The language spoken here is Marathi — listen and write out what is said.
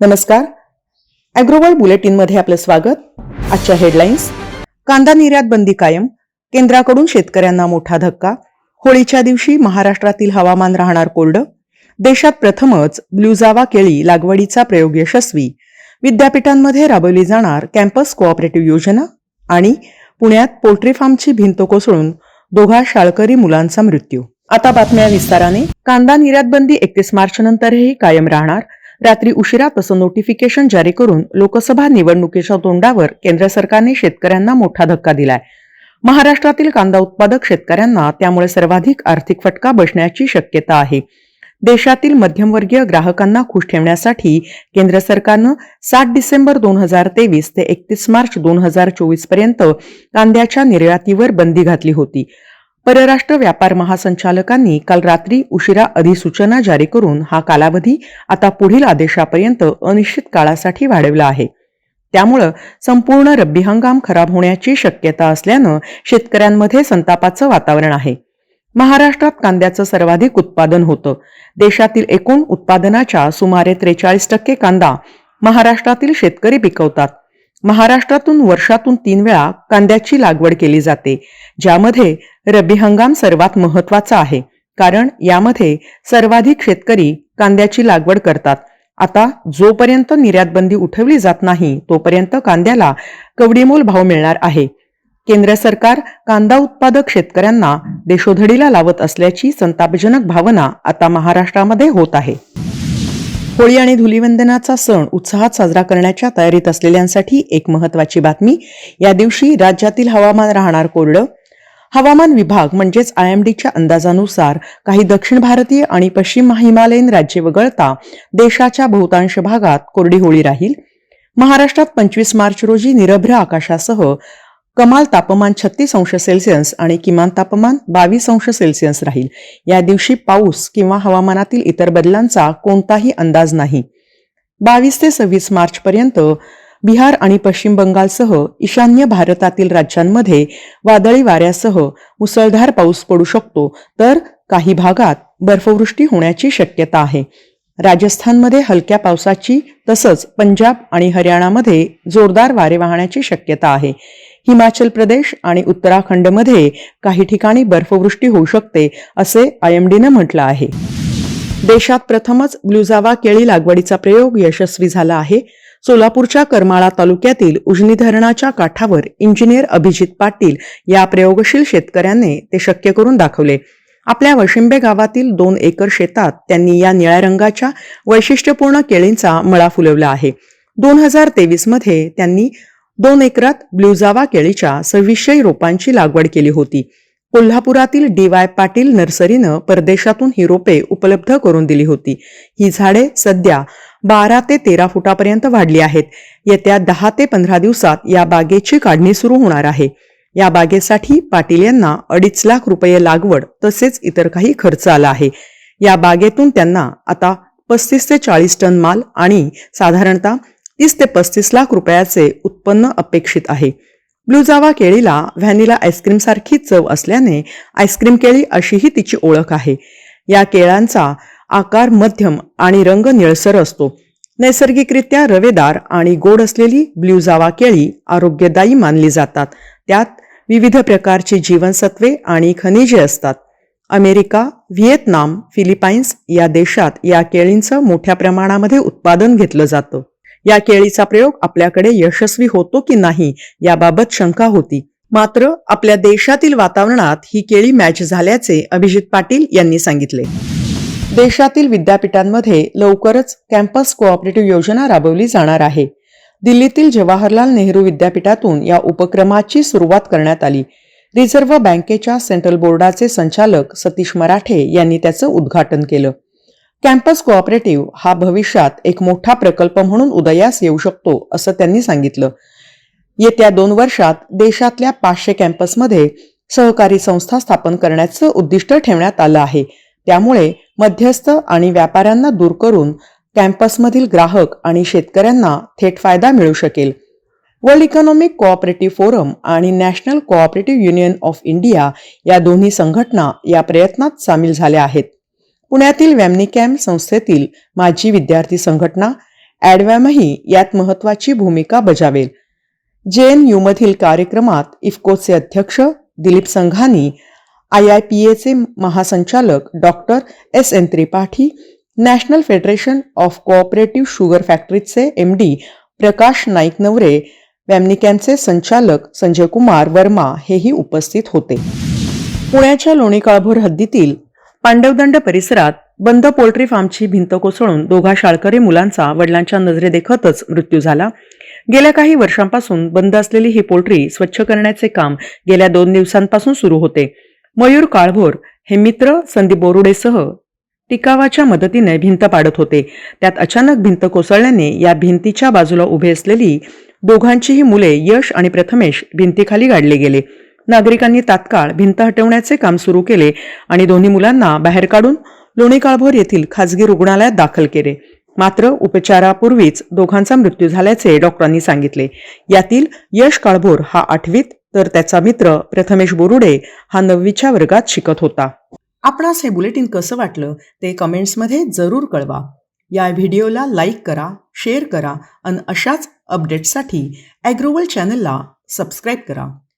नमस्कार. अॅग्रोवर्ल्ड बुलेटिनमध्ये आपलं स्वागत. आजच्या हेडलाईन्स कांदा निर्यात बंदी कायम केंद्राकडून शेतकऱ्यांना मोठा धक्का होळीच्या दिवशी महाराष्ट्रातील हवामान राहणार कोरडं देशात प्रथमच ब्लूजावा केळी लागवडीचा प्रयोग यशस्वी विद्यापीठांमध्ये राबवली जाणार कॅम्पस कोऑपरेटिव्ह योजना आणि पुण्यात पोल्ट्री फार्मची भिंत कोसळून दोघा शाळकरी मुलांचा मृत्यू. आता बातम्या विस्ताराने. कांदा निर्यात बंदी एकतीस मार्च नंतरही कायम राहणार रात्री उशिरा तसं नोटिफिकेशन जारी करून लोकसभा निवडणुकीच्या तोंडावर केंद्र सरकारने शेतकऱ्यांना मोठा धक्का दिलाय. महाराष्ट्रातील कांदा उत्पादक शेतकऱ्यांना त्यामुळे सर्वाधिक आर्थिक फटका बसण्याची शक्यता आहे. देशातील मध्यमवर्गीय ग्राहकांना खुश ठेवण्यासाठी केंद्र सरकारनं सात डिसेंबर दोन हजार तेवीस ते एकतीस मार्च दोन हजार चोवीसपर्यंत कांद्याच्या निर्यातीवर बंदी घातली होती. परराष्ट्र व्यापार महासंचालकांनी काल रात्री उशिरा अधिसूचना जारी करून हा कालावधी आता पुढील आदेशापर्यंत अनिश्चित काळासाठी वाढवला आहे. त्यामुळं संपूर्ण रब्बी हंगाम खराब होण्याची शक्यता असल्यानं शेतकऱ्यांमध्ये संतापाचं वातावरण आहे. महाराष्ट्रात कांद्याचं सर्वाधिक उत्पादन होतं. देशातील एकूण उत्पादनाच्या सुमारे त्रेचाळीस टक्के कांदा महाराष्ट्रातील शेतकरी पिकवतात. महाराष्ट्रातून वर्षातून तीन वेळा कांद्याची लागवड केली जाते ज्यामध्ये रब्बी हंगाम सर्वात महत्त्वाचा आहे कारण यामध्ये सर्वाधिक शेतकरी कांद्याची लागवड करतात. आता जोपर्यंत निर्यात बंदी उठवली जात नाही तोपर्यंत कांद्याला कवडीमोल भाव मिळणार आहे. केंद्र सरकार कांदा उत्पादक शेतकऱ्यांना देशोधडीला लावत असल्याची संतापजनक भावना आता महाराष्ट्रामध्ये होत आहे. होळी आणि धुलिवंदनाचा सण उत्साहात साजरा करण्याच्या तयारीत असलेल्यांसाठी एक महत्वाची बातमी या दिवशी राज्यातील हवामान राहणार कोरडं हवामान विभाग म्हणजेच आय एम डीच्या अंदाजानुसार काही दक्षिण भारतीय आणि पश्चिम हिमालयीन राज्ये वगळता देशाच्या बहुतांश भागात कोरडी होळी राहील. महाराष्ट्रात पंचवीस मार्च रोजी निरभ्र आकाशासह कमाल तापमान छत्तीस अंश सेल्सिअस आणि किमान तापमान बावीस अंश सेल्सिअस राहील. या दिवशी पाऊस किंवा हवामानातील इतर बदलांचा कोणताही अंदाज नाही. बावीस ते सव्वीस मार्च पर्यंत बिहार आणि पश्चिम बंगालसह ईशान्य भारतातील राज्यांमध्ये वादळी वाऱ्यासह मुसळधार पाऊस पडू शकतो तर काही भागात बर्फवृष्टी होण्याची शक्यता आहे. राजस्थानमध्ये हलक्या पावसाची तसंच पंजाब आणि हरियाणामध्ये जोरदार वारे वाहण्याची शक्यता आहे. हिमाचल प्रदेश आणि उत्तराखंडमध्ये काही ठिकाणी बर्फवृष्टी होऊ शकते असे आय एम डीनं म्हटलं आहे. देशात प्रथमच ब्लुजावा केळी लागवडीचा प्रयोग यशस्वी झाला आहे. सोलापूरच्या करमाळा तालुक्यातील उजनी धरणाच्या काठावर इंजिनियर अभिजित पाटील या प्रयोगशील शेतकऱ्याने ते शक्य करून दाखवले. आपल्या वशिंबे गावातील दोन एकर शेतात त्यांनी या निळ्या रंगाच्या वैशिष्ट्यपूर्ण केळींचा मळा फुलवला आहे. दोन हजार तेवीसमध्ये त्यांनी दोन एकरात ब्ल्यूजावा केळीच्या सव्वीसशे रोपांची लागवड केली होती. कोल्हापुरातील डी वाय पाटील नर्सरीनं परदेशातून ही रोपे उपलब्ध करून दिली होती. ही झाडे सध्या बारा ते तेरा फुटापर्यंत वाढली आहेत. येत्या दहा ते पंधरा दिवसात या बागेची काढणी सुरू होणार आहे. या बागेसाठी पाटील यांना अडीच लाख रुपये लागवड तसेच इतर काही खर्च आला आहे. या बागेतून त्यांना आता पस्तीस ते चाळीस टन माल आणि साधारणतः तीस ते पस्तीस लाख रुपयाचे उत्पन्न अपेक्षित आहे. ब्लूजावा केळीला व्हॅनिला आईस्क्रीम सारखी चव असल्याने आईस्क्रीम केळी अशीही तिची ओळख आहे. या केळांचा आकार मध्यम आणि रंग निळसर असतो. नैसर्गिकरित्या रवेदार आणि गोड असलेली ब्ल्यूजावा केळी आरोग्यदायी मानली जातात. त्यात विविध प्रकारची जीवनसत्वे आणि खनिजे असतात. अमेरिका व्हिएतनाम फिलिपाईन्स या देशात या केळींचं मोठ्या प्रमाणामध्ये उत्पादन घेतलं जातं. या केळीचा प्रयोग आपल्याकडे यशस्वी होतो की नाही याबाबत शंका होती. मात्र आपल्या देशातील वातावरणात ही केळी मॅच झाल्याचे अभिजित पाटील यांनी सांगितले. देशातील विद्यापीठांमध्ये लवकरच कॅम्पस कोऑपरेटिव्ह योजना राबवली जाणार आहे. दिल्लीतील जवाहरलाल नेहरू विद्यापीठातून या उपक्रमाची सुरुवात करण्यात आली. रिझर्व्ह बँकेच्या सेंट्रल बोर्डाचे संचालक सतीश मराठे यांनी त्याचं उद्घाटन केलं. कॅम्पस कोऑपरेटिव्ह हा भविष्यात एक मोठा प्रकल्प म्हणून उदयास येऊ शकतो असं त्यांनी सांगितलं. येत्या दोन वर्षात देशातल्या पाचशे कॅम्पसमध्ये सहकारी संस्था स्थापन करण्याचं उद्दिष्ट ठेवण्यात आलं आहे. त्यामुळे मध्यस्थ आणि व्यापाऱ्यांना दूर करून कॅम्पसमधील ग्राहक आणि शेतकऱ्यांना थेट फायदा मिळू शकेल. वर्ल्ड इकॉनॉमिक कोऑपरेटिव्ह फोरम आणि national cooperative union of India या दोन्ही संघटना या प्रयत्नात सामील झाल्या आहेत. पुण्यातील वॅमनिकॅम संस्थेतील माजी विद्यार्थी संघटना ॲडवॅमही यात महत्वाची भूमिका बजावेल. जे एन यूमधील कार्यक्रमात इफ्कोचे अध्यक्ष Dilip Sanghani I I P एचे महासंचालक doctor S N Tripathi national federation of cooperative sugar फॅक्टरीचे M D Prakash Naik नवरे वॅमनिकॅनचे संचालक संजय कुमार वर्मा हेही उपस्थित होते. पुण्याच्या लोणी काळभोर हद्दीतील पांडवदंड परिसरात बंद पोल्ट्री फार्मची भिंत कोसळून दोघा शाळकरी मुलांचा वडिलांच्या नजरेदेखतच मृत्यू झाला. गेल्या काही वर्षांपासून बंद असलेली ही पोल्ट्री स्वच्छ करण्याचे काम गेल्या दोन दिवसांपासून सुरू होते. मयूर काळभोर हे मित्र संदीप बोरुडेसह टिकावाच्या मदतीने भिंत पाडत होते. त्यात अचानक भिंत कोसळल्याने या भिंतीच्या बाजूला उभे असलेली दोघांचीही मुले यश आणि प्रथमेश भिंतीखाली गाडले गेले. नागरिकांनी तात्काळ भिंत हटवण्याचे काम सुरू केले आणि दोन्ही मुलांना बाहेर काढून लोणी काळभोर येथील खासगी रुग्णालयात दाखल केले. मात्र उपचारापूर्वीच दोघांचा मृत्यू झाल्याचे डॉक्टरांनी सांगितले. यातील यश काळभोर हा आठवीत तर त्याचा मित्र प्रथमेश बोरुडे हा नववीच्या वर्गात शिकत होता. आपणास हे बुलेटिन कसं वाटलं ते कमेंट्समध्ये जरूर कळवा. या व्हिडिओला लाईक करा शेअर करा आणि अशाच अपडेट्ससाठी ॲग्रोवल चॅनलला सबस्क्राईब करा.